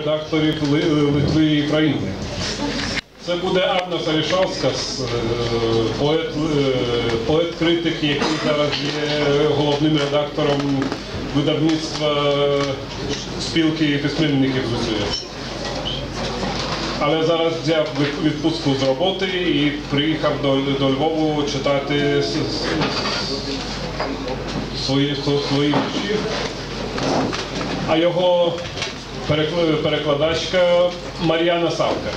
редакторів Литви і України. Це буде Анна Салішавська, поет, е, поет-критик, який зараз є головним редактором видавництва спілки письменників з УСУ. Але зараз взяв відпустку з роботи і приїхав до, до Львову читати свої, свої вірші. А його перекладачка Мар'яна Савка.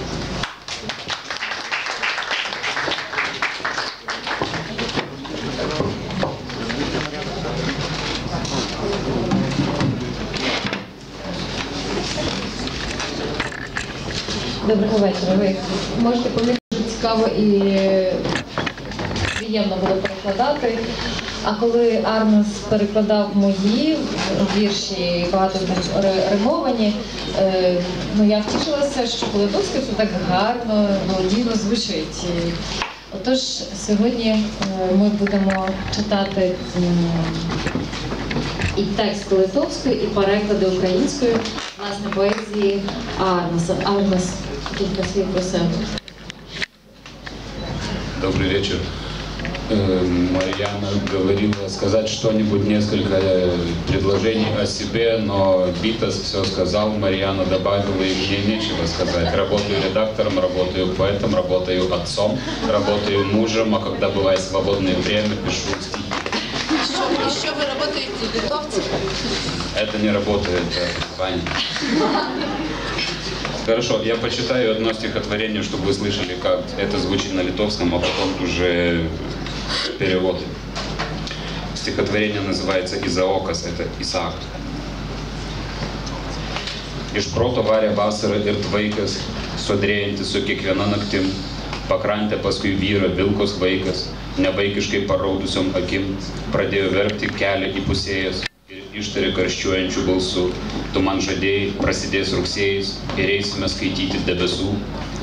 Доброго вечора. Ви можете помітити, що цікаво і приємно було перекладати. А коли Арнес перекладав мої вірші, багато ри- римовані, е, ну я втішилася, що по-литовськи це так гарно, мелодійно звучить. Отож, сьогодні е, ми будемо читати і текст литовською, і переклади українською власне поезії Арнеса. Арнес, кілька слів про себе. Добрый вечер. Э, Марьяна говорила сказать что-нибудь, несколько э, предложений о себе, но Битас все сказал, Марьяна добавила, и мне нечего сказать. Работаю редактором, работаю поэтом, работаю отцом, работаю мужем, а когда бывает свободное время, пишу стихи. Еще вы работаете литовцем? Это не работает, это Ваня. Хорошо, я почитаю одно стихотворение, чтобы вы слышали, как это звучит на литовском, а потом уже перевод. Стихотворение называется «Изаокас», это Исаак. Iš proto varė vasarą ir tvaikas, sodrėjantis su kiekviena naktim, pakrantė paskui vyra vilkos vaikas, nevaikiškai paraudusiom akim, pradėjo verkti kelią įpusėjęs ir ištarė karščiuojančių balsų. Tu man žadėjai, prasidės rugsėjais ir eisime skaityti debesų.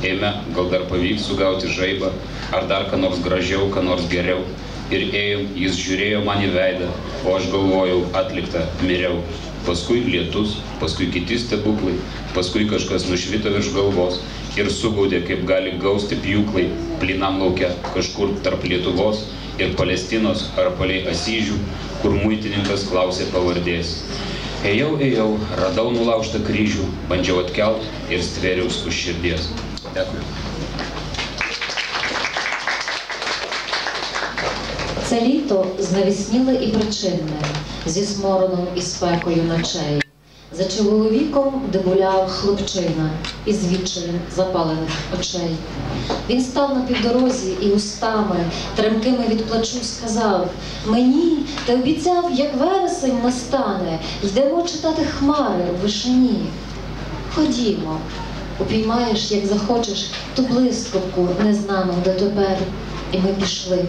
Eime, gal dar pavyks sugauti žaibą, ar dar ką nors gražiau, ką nors geriau. Ir ėjom, jis žiūrėjo man į veidą, o aš galvojau, atlikta, miriau. Paskui lietus, paskui kiti stebuklai, paskui kažkas nušvito virš galvos ir sugaudė, kaip gali gausti pjūklai plinam laukia kažkur tarp Lietuvos ir Palestinos ar palei Asyžių, kur muitininkas klausė pavardės. Ėjau, ėjau, radau nulaužtą kryžių, bandžiau atkelt ir stvėriaus už širdies. Dėkui. Це літо знавісніле і причинне, зі смороном і спекою ночей. За чоловіком дебуляв хлопчина із відчаєм запалених очей. Він став на півдорозі і устами, тремкими від плачу, сказав: Мені ти обіцяв, як вересень настане, йдемо читати хмари в вишині. Ходімо, упіймаєш, як захочеш, ту блискавку незнану дотепер. І ми пішли.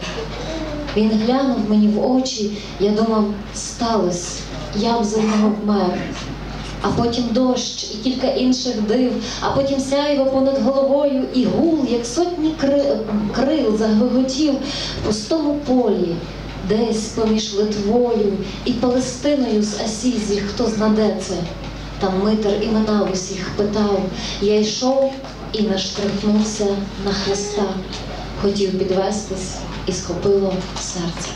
Він глянув мені в очі, я думав, сталось, я б за нього вмер. А потім дощ і кілька інших див, а потім сяйво понад головою і гул, як сотні кри- крил загоготів в пустому полі, десь поміж Литвою і Палестиною з Асізі, хто знаде це. Там митер імена усіх питав. Я йшов і наштрихнувся на Христа. Хотів підвестись і схопило серце.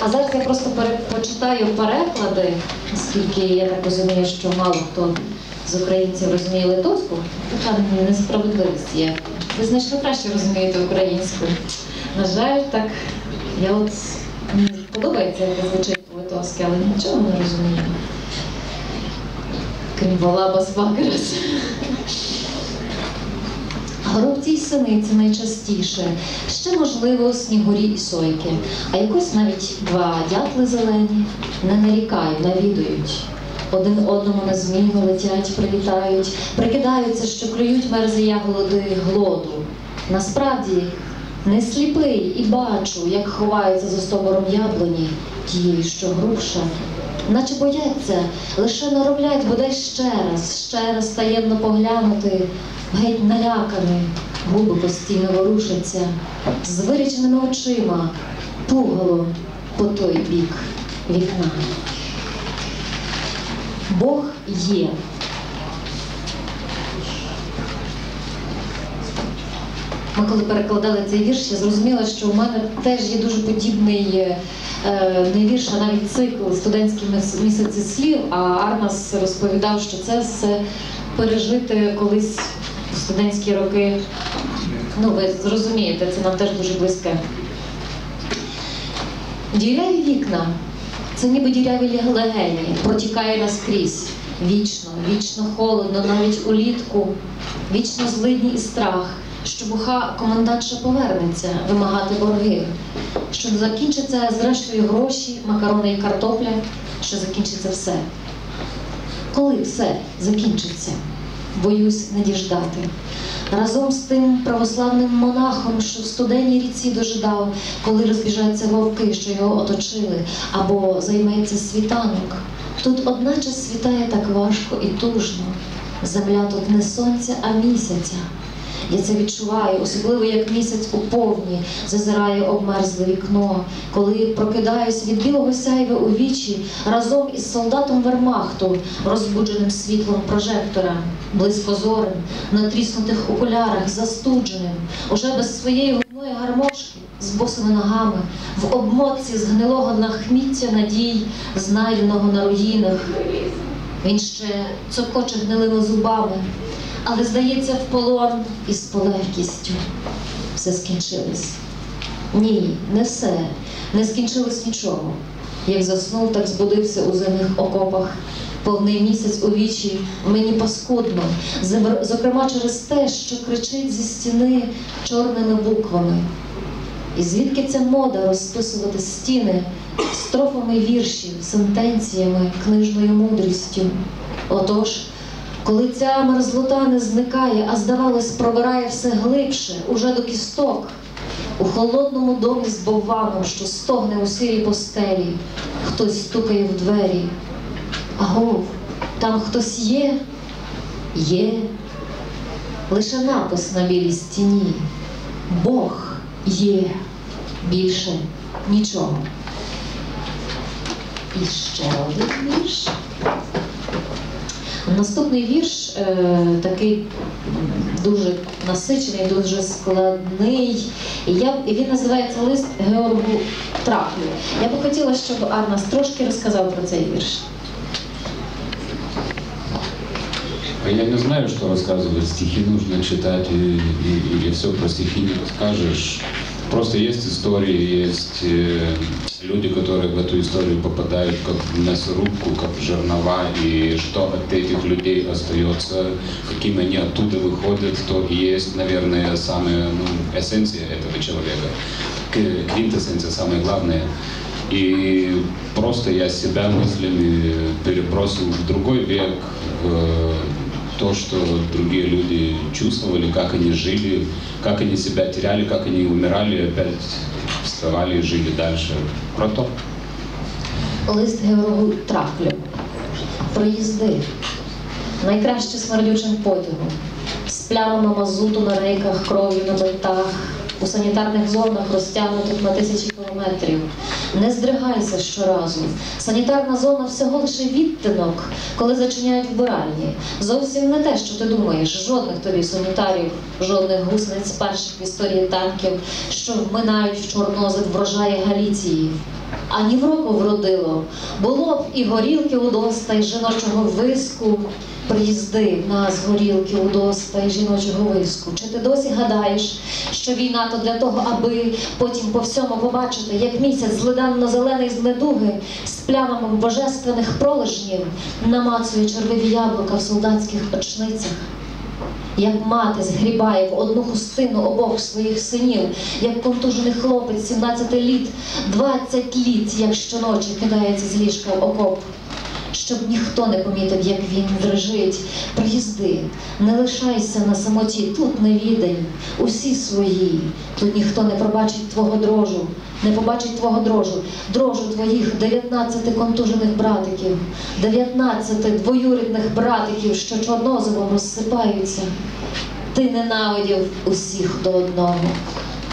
А зараз я просто почитаю переклади, оскільки я так розумію, що мало хто з українців розуміє литовську. Така несправедливість є. Ви значно краще розумієте українську. На жаль, так я от мені подобається, як звучить по-литовськи, але нічого не розумію. Крім Валабас Вакерас. Горобці й синиці найчастіше, ще можливо снігурі і сойки, а якось навіть два дятли зелені не нарікають, навідують. Один одному на зміну летять, прилітають, прикидаються, що клюють мерзи ягоди глоду. Насправді не сліпий і бачу, як ховаються за стобором яблуні, тієї, що груша. Наче бояться, лише нароблять бодай ще раз, ще раз таємно поглянути, геть наляканий, губи постійно ворушаться, з виріченими очима, пугало по той бік. вікна. Бог є. Ми коли перекладали цей вірш, я зрозуміла, що у мене теж є дуже подібний е, не вірш, навіть цикл студентські місяці слів. А Арнас розповідав, що це все пережити колись в студентські роки. Ну, ви зрозумієте, це нам теж дуже близьке. Діряві вікна це ніби діряві легені, протікає наскрізь. Вічно, вічно холодно, навіть улітку, вічно злидні і страх, що буха комендантша повернеться вимагати борги, що закінчиться зрештою гроші, макарони і картопля, що закінчиться все. Коли все закінчиться, боюсь не діждати. Разом з тим православним монахом, що в студенній ріці дожидав, коли розбіжаться вовки, що його оточили, або займеться світанок. Тут одначе світає так важко і тужно. Земля тут не сонця, а місяця. Я це відчуваю, особливо як місяць у повні зазирає обмерзле вікно, коли прокидаюсь від білого сяйва у вічі разом із солдатом вермахту, розбудженим світлом прожектора, близькозорим, на тріснутих окулярах, застудженим, уже без своєї губної гармошки, з босими ногами, в обмотці гнилого нахміття надій, знайденого на руїнах. Він ще цокоче гнилими зубами, але здається в полон із полегкістю. Все скінчилось. Ні, не все, не скінчилось нічого. Як заснув, так збудився у земних окопах. Повний місяць у вічі мені паскудно, зокрема через те, що кричить зі стіни чорними буквами. І звідки ця мода розписувати стіни строфами віршів, сентенціями, книжною мудрістю? Отож, коли ця мерзлота не зникає, а здавалось, пробирає все глибше, уже до кісток, у холодному домі з бовваном, що стогне у сирій постелі, хтось стукає в двері. Агов, там хтось є? Є. Лише напис на білій стіні. Бог є. Більше нічого. І ще один вірш. Наступний вірш е, такий дуже насичений, дуже складний. Я, він називається Лист Георгу Траплю. Я би хотіла, щоб Арнас трошки розказав про цей вірш. Я не знаю, что рассказывать. Стихи нужно читать, и, и, и все про стихи не расскажешь. Просто есть истории, есть э, люди, которые в эту историю попадают как в мясорубку, как в жернова, и что от этих людей остается, каким они оттуда выходят, то и есть, наверное, самая ну, эссенция этого человека, квинтэссенция, самое главное. И просто я себя мыслями перебросил в другой век, в то, что другие люди чувствовали, как они жили, как они себя теряли, как они умирали, опять вставали и жили дальше. Про то. Лист Георгу Траплю. Проїзди. Найкраще смердючим потягом. З плямами мазуту на рейках, кров'ю на бинтах, у санітарних зонах, розтягнутих на тисячі кілометрів. Не здригайся щоразу. Санітарна зона всього лише відтинок, коли зачиняють вбиральні. Зовсім не те, що ти думаєш. Жодних тобі санітарів, жодних гусениць перших в історії танків, що вминають в чорнозик врожаї Галіції. Ані в року вродило, було б і горілки удоста, і жіночого виску. Приїзди в нас горілки удоста і жіночого виску. Чи ти досі гадаєш, що війна то для того, аби потім по всьому побачити, як місяць злиданно-зелений з недуги з плямами божественних пролежнів намацує червиві яблука в солдатських очницях? Як мати згрібає в одну хустину обох своїх синів, як контужений хлопець 17 літ, 20 літ, як щоночі кидається з ліжка в окоп. Щоб ніхто не помітив, як він дрижить. Приїзди, не лишайся на самоті, тут не відень, усі свої. Тут ніхто не пробачить твого дрожу, не побачить твого дрожу, дрожу твоїх 19 контужених братиків, 19 двоюрідних братиків, що чорноземом розсипаються. Ти ненавидів усіх до одного.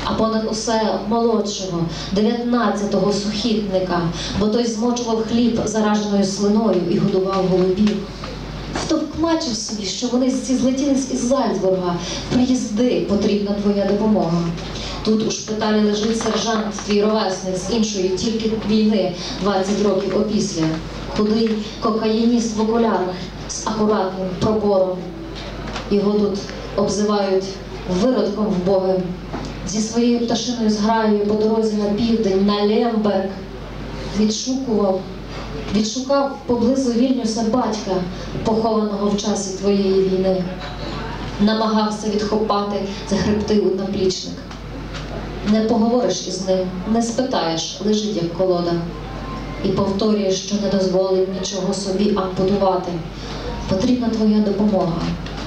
А понад усе молодшого, дев'ятнадцятого сухітника, бо той змочував хліб зараженою слиною і годував голубів. Втовкмачив собі, що вони всі злетілись із Зальцбурга. Приїзди, потрібна твоя допомога. Тут у шпиталі лежить сержант, твій ровесник з іншої, тільки війни, 20 років опісля. Худий кокаїніст в окулярах з акуратним пробором. Його тут обзивають виродком вбогим. Зі своєю пташиною зграєю по дорозі на південь, на Лемберг, відшукував, відшукав поблизу Вільнюса батька, похованого в часі твоєї війни. Намагався відхопати за хребти у наплічник. Не поговориш із ним, не спитаєш, лежить як колода. І повторюєш, що не дозволить нічого собі ампутувати. Потрібна твоя допомога.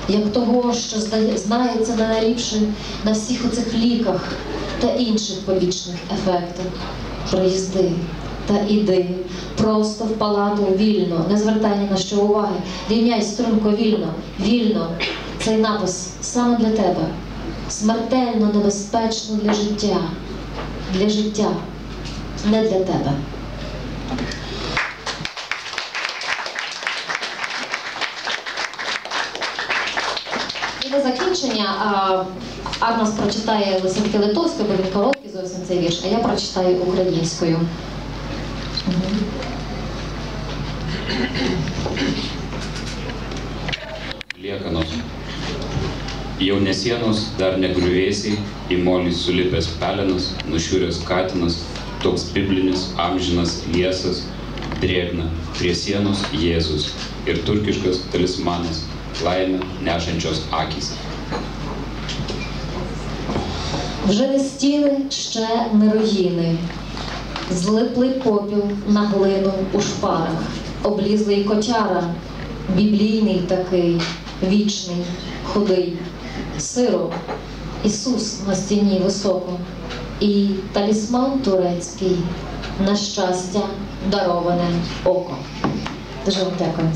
Як того, що знається на найліпше на всіх оцих ліках та інших побічних ефектах. Приїзди та іди просто в палату вільно, не звертай ні на що уваги. Рівняй струнко вільно, вільно. Цей напис саме для тебе. Смертельно небезпечно для життя. Для життя, не для тебе. закінчення а, Арнос прочитає лисенки литовською, бо він короткий зовсім цей вірш, а я прочитаю українською. Мгм. Liekanos. Jau ne sienos, dar ne griuvėsiai, į molį sulipęs pelenas, nušiūręs katinas, toks biblinis, amžinas, liesas, drėgna, prie sienos Jėzus ir turkiškas talismanas, laimę nešančios akys. Вже не стіни, ще не руїни. Злиплий попіл на глину у шпарах, облізлий котяра, біблійний такий, вічний, худий, сиро, Ісус на стіні високо, і талісман турецький, на щастя, дароване око. Дуже вам дякую.